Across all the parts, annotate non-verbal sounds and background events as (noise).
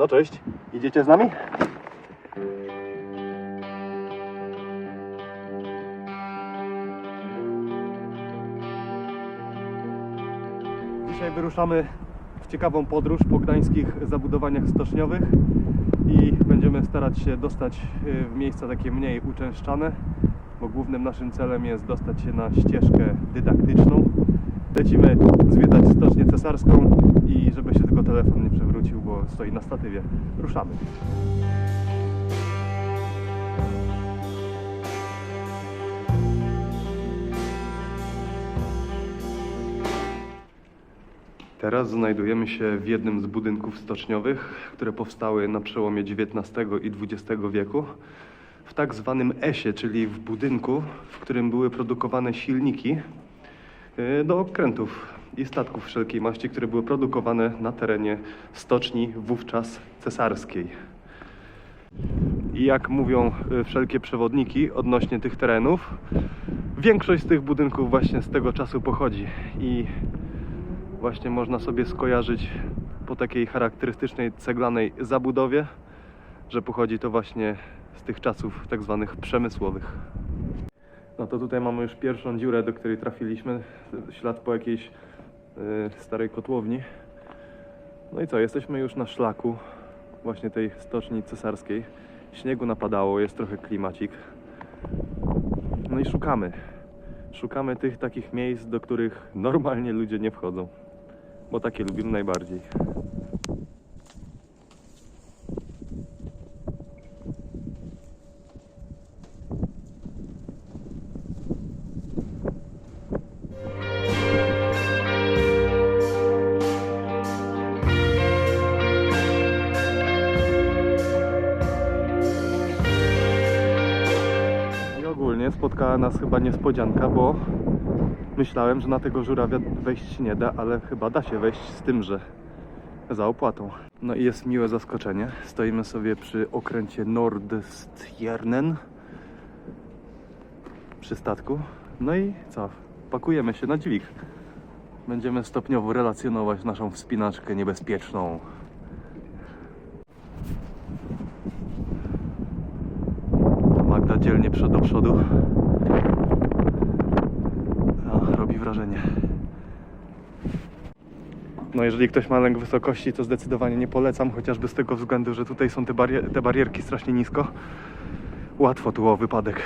No cześć, idziecie z nami? Dzisiaj wyruszamy w ciekawą podróż po gdańskich zabudowaniach stoczniowych i będziemy starać się dostać y, w miejsca takie mniej uczęszczane, bo głównym naszym celem jest dostać się na ścieżkę dydaktyczną. Lecimy zwiedzać stocznię cesarską i żeby się tylko telefon nie przewrócił, bo stoi na statywie. Ruszamy. Teraz znajdujemy się w jednym z budynków stoczniowych, które powstały na przełomie XIX i XX wieku. W tak zwanym esie, czyli w budynku, w którym były produkowane silniki do okrętów i statków wszelkiej maści, które były produkowane na terenie stoczni wówczas cesarskiej. I jak mówią y, wszelkie przewodniki odnośnie tych terenów, większość z tych budynków właśnie z tego czasu pochodzi. I właśnie można sobie skojarzyć po takiej charakterystycznej ceglanej zabudowie, że pochodzi to właśnie z tych czasów tak zwanych przemysłowych. No to tutaj mamy już pierwszą dziurę, do której trafiliśmy, ślad po jakiejś y, starej kotłowni. No i co, jesteśmy już na szlaku właśnie tej stoczni cesarskiej. Śniegu napadało, jest trochę klimacik. No i szukamy. Szukamy tych takich miejsc, do których normalnie ludzie nie wchodzą. Bo takie lubimy najbardziej. Nas chyba niespodzianka, bo myślałem, że na tego żurawia wejść nie da, ale chyba da się wejść z tym, że za opłatą. No i jest miłe zaskoczenie. Stoimy sobie przy okręcie Nordstjernen przy statku. No i co? Pakujemy się na dźwig. Będziemy stopniowo relacjonować naszą wspinaczkę niebezpieczną. Magda dzielnie przed do przodu. No, robi wrażenie. No jeżeli ktoś ma lęk wysokości, to zdecydowanie nie polecam, chociażby z tego względu, że tutaj są te, barier te barierki strasznie nisko. Łatwo tu o wypadek.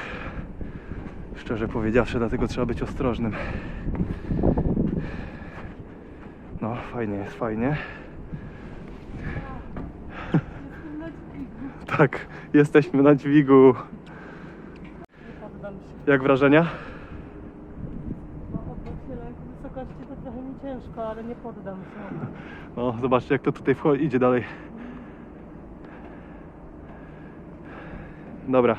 Szczerze powiedziawszy, dlatego trzeba być ostrożnym. No, fajnie jest, fajnie. (laughs) Tak, jesteśmy na dźwigu. Jak wrażenia? No, wysokości to trochę mi ciężko, ale nie poddam się. No, zobaczcie jak to tutaj wchodzi, idzie dalej. Dobra.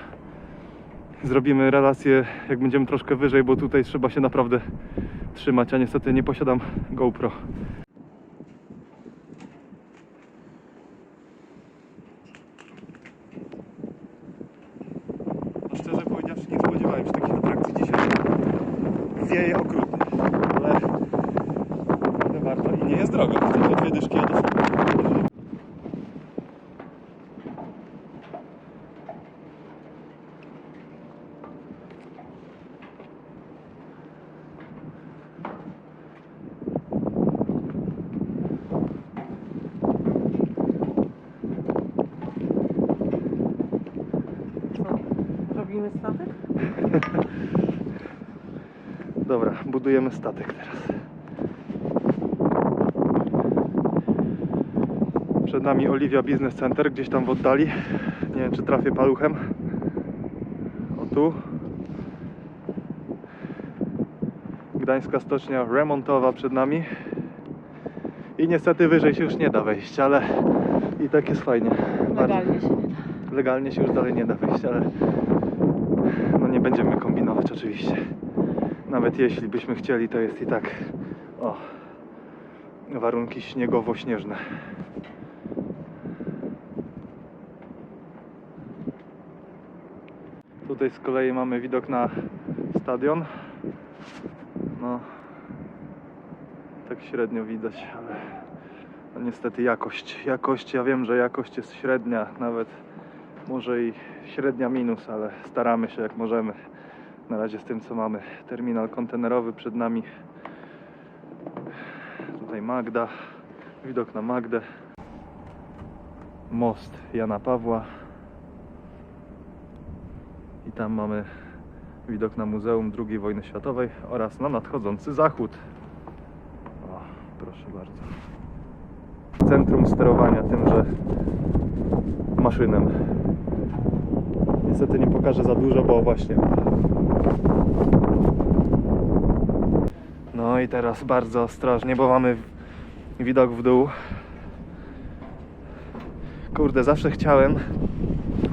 Zrobimy relację, jak będziemy troszkę wyżej, bo tutaj trzeba się naprawdę trzymać, a niestety nie posiadam GoPro. No szczerze powiedziawszy, nie spodziewałem się takich atrakcji dzisiaj. Wieje okrutnie, ale ale warto i nie jest drogo. Tylko dwie dyszki od osoby. Co? Robimy statek? (laughs) Dobra, budujemy statek teraz. Przed nami Oliwia Business Center, gdzieś tam w oddali. Nie wiem, czy trafię paluchem. O tu. Gdańska stocznia remontowa przed nami. I niestety wyżej się już nie da wejść, ale i tak jest fajnie. Legalnie się nie da. legalnie się już dalej nie da wyjść, ale będziemy kombinować oczywiście. Nawet jeśli byśmy chcieli, to jest i tak o warunki śniegowo-śnieżne. Tutaj z kolei mamy widok na stadion. No tak średnio widać, ale No niestety jakość. Jakość, ja wiem, że jakość jest średnia, nawet może i średnia minus, ale staramy się jak możemy. Na razie z tym co mamy. Terminal kontenerowy przed nami. Tutaj Magda, widok na Magdę. Most Jana Pawła. I tam mamy widok na Muzeum II wojny światowej oraz na nadchodzący zachód. O, proszę bardzo. Centrum sterowania tymże maszynem. Niestety nie pokażę za dużo, bo właśnie. No i teraz bardzo ostrożnie, bo mamy widok w dół. Kurde, zawsze chciałem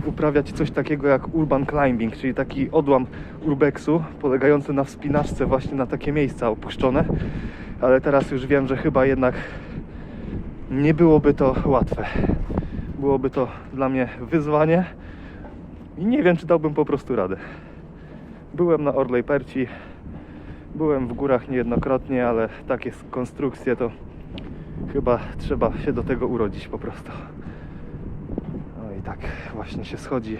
uprawiać coś takiego jak urban climbing, czyli taki odłam urbexu polegający na wspinaczce właśnie na takie miejsca opuszczone, ale teraz już wiem, że chyba jednak nie byłoby to łatwe. Byłoby to dla mnie wyzwanie i nie wiem, czy dałbym po prostu radę. Byłem na Orlej Perci, byłem w górach niejednokrotnie, ale takie konstrukcje to chyba trzeba się do tego urodzić po prostu. No i tak właśnie się schodzi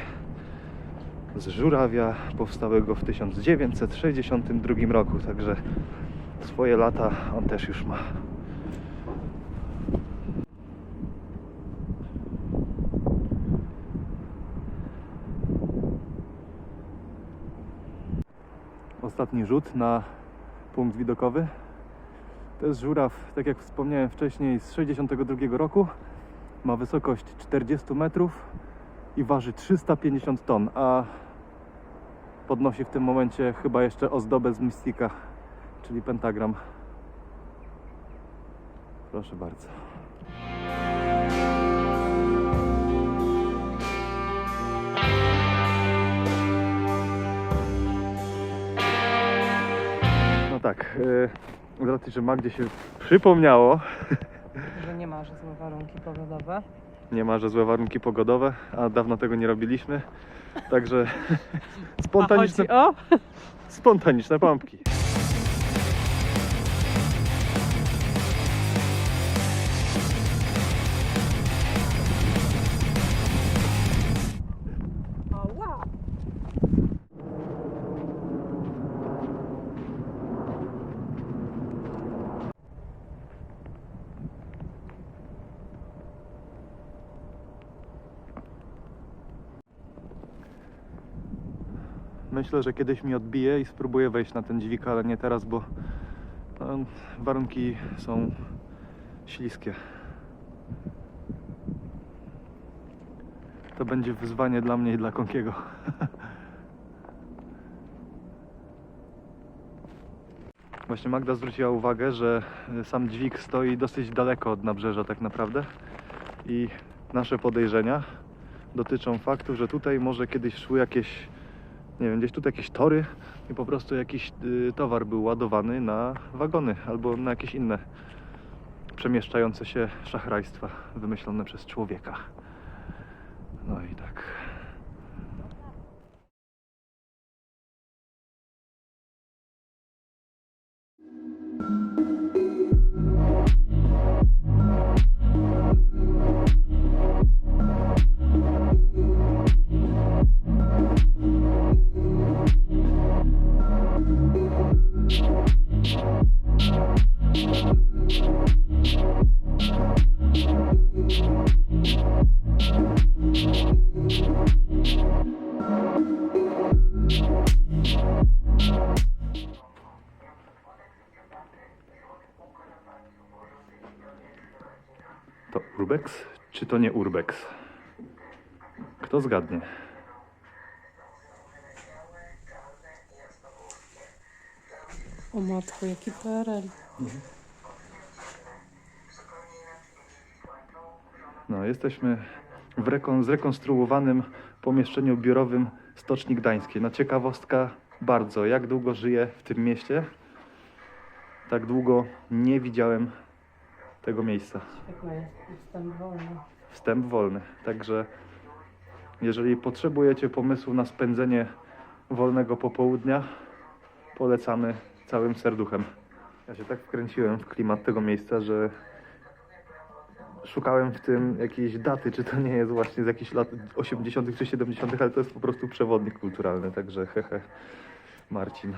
z żurawia powstałego w 1962 roku, także swoje lata on też już ma. Ostatni rzut na punkt widokowy. To jest żuraw, tak jak wspomniałem wcześniej, z 62 roku. Ma wysokość 40 metrów i waży 350 ton, a podnosi w tym momencie chyba jeszcze ozdobę z Mystika, czyli pentagram. Proszę bardzo. Tak, yy, z racji, że Magdzie się przypomniało, Że nie ma, że złe warunki pogodowe. Nie ma, że złe warunki pogodowe, a dawno tego nie robiliśmy. Także spontaniczne, A chodzi o? spontaniczne pompki. Myślę, że kiedyś mi odbije i spróbuję wejść na ten dźwig, ale nie teraz, bo no, warunki są śliskie. To będzie wyzwanie dla mnie i dla Konkiego. (laughs) Właśnie Magda zwróciła uwagę, że y, sam dźwig stoi dosyć daleko od nabrzeża tak naprawdę i nasze podejrzenia dotyczą faktu, że tutaj może kiedyś szły jakieś, nie wiem, gdzieś tutaj jakieś tory i po prostu jakiś y, towar był ładowany na wagony albo na jakieś inne przemieszczające się szachrajstwa wymyślone przez człowieka. No i tak. To to nie urbex? Kto zgadnie? O matko, jaki PRL. No, jesteśmy w rekon- zrekonstruowanym pomieszczeniu biurowym Stoczni Gdańskiej. No ciekawostka bardzo, jak długo żyję w tym mieście, tak długo nie widziałem tego miejsca. Świetna jest wstęp wolny. Wstęp wolny. Także jeżeli potrzebujecie pomysłu na spędzenie wolnego popołudnia, polecamy całym serduchem. Ja się tak wkręciłem w klimat tego miejsca, że szukałem w tym jakiejś daty, czy to nie jest właśnie z jakichś lat 80. czy 70., ale to jest po prostu przewodnik kulturalny, także hehe, Marcin.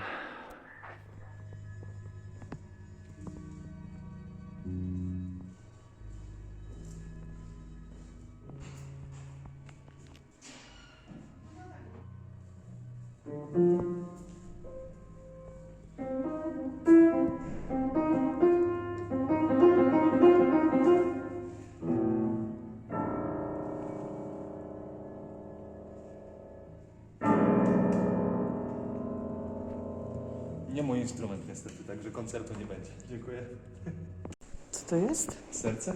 Także koncertu nie będzie. Dziękuję. Co to jest? Serce?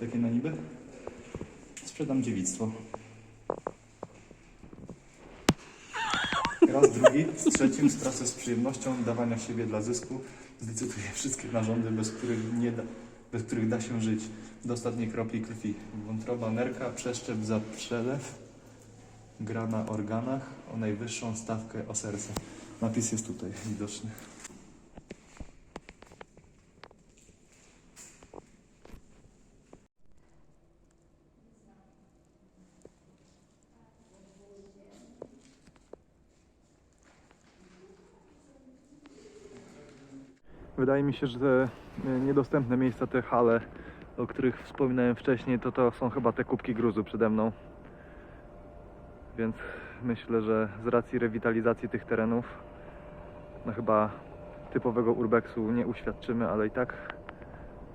Takie na niby? Sprzedam dziewictwo. Raz drugi, z trzecim stracę z przyjemnością dawania siebie dla zysku. Zlicytuję wszystkie narządy, bez których, nie da, bez których da się żyć. Do ostatniej kropli krwi. Wątroba nerka, przeszczep za przelew. Gra na organach o najwyższą stawkę o serce. Napis jest tutaj widoczny. Wydaje mi się, że te niedostępne miejsca, te hale, o których wspominałem wcześniej, to to są chyba te kubki gruzu przede mną. Więc myślę, że z racji rewitalizacji tych terenów, no chyba typowego urbexu nie uświadczymy, ale i tak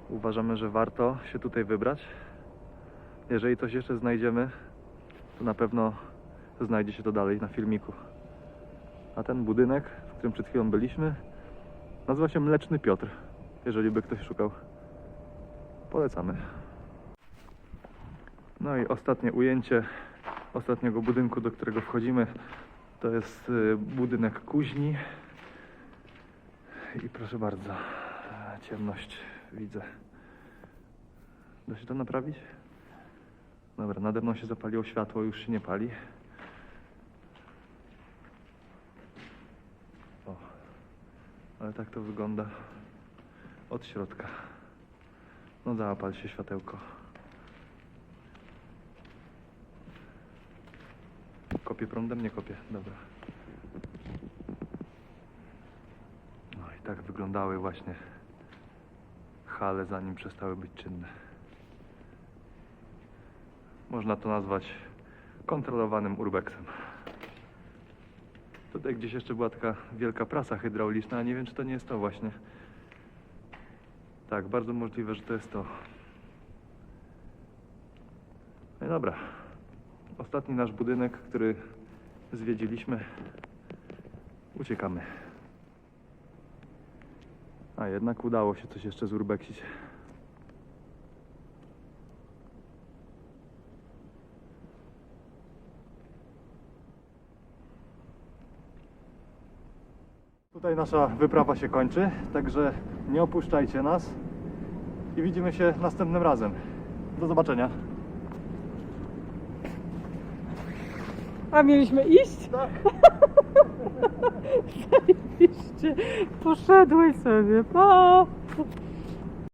uważamy, że warto się tutaj wybrać. Jeżeli coś jeszcze znajdziemy, to na pewno znajdzie się to dalej na filmiku. A ten budynek, w którym przed chwilą byliśmy, Nazywa się Mleczny Piotr, jeżeli by ktoś szukał. Polecamy. No i ostatnie ujęcie ostatniego budynku, do którego wchodzimy, to jest y, budynek kuźni. I proszę bardzo, ciemność widzę. Da się to naprawić? Dobra, nade mną się zapaliło światło, już się nie pali. Ale tak to wygląda od środka. No zapal się światełko. Kopię prądem? Nie kopię. Dobra. No i tak wyglądały właśnie hale zanim przestały być czynne. Można to nazwać kontrolowanym urbexem. Tutaj gdzieś jeszcze była taka wielka prasa hydrauliczna, a nie wiem, czy to nie jest to właśnie. Tak, bardzo możliwe, że to jest to. No i dobra. Ostatni nasz budynek, który zwiedziliśmy. Uciekamy. A jednak udało się coś jeszcze zurbeksić. Tutaj nasza wyprawa się kończy, także nie opuszczajcie nas i widzimy się następnym razem. Do zobaczenia. A mieliśmy iść? Tak. (laughs) Zajebiście. Poszedłeś sobie. Pa!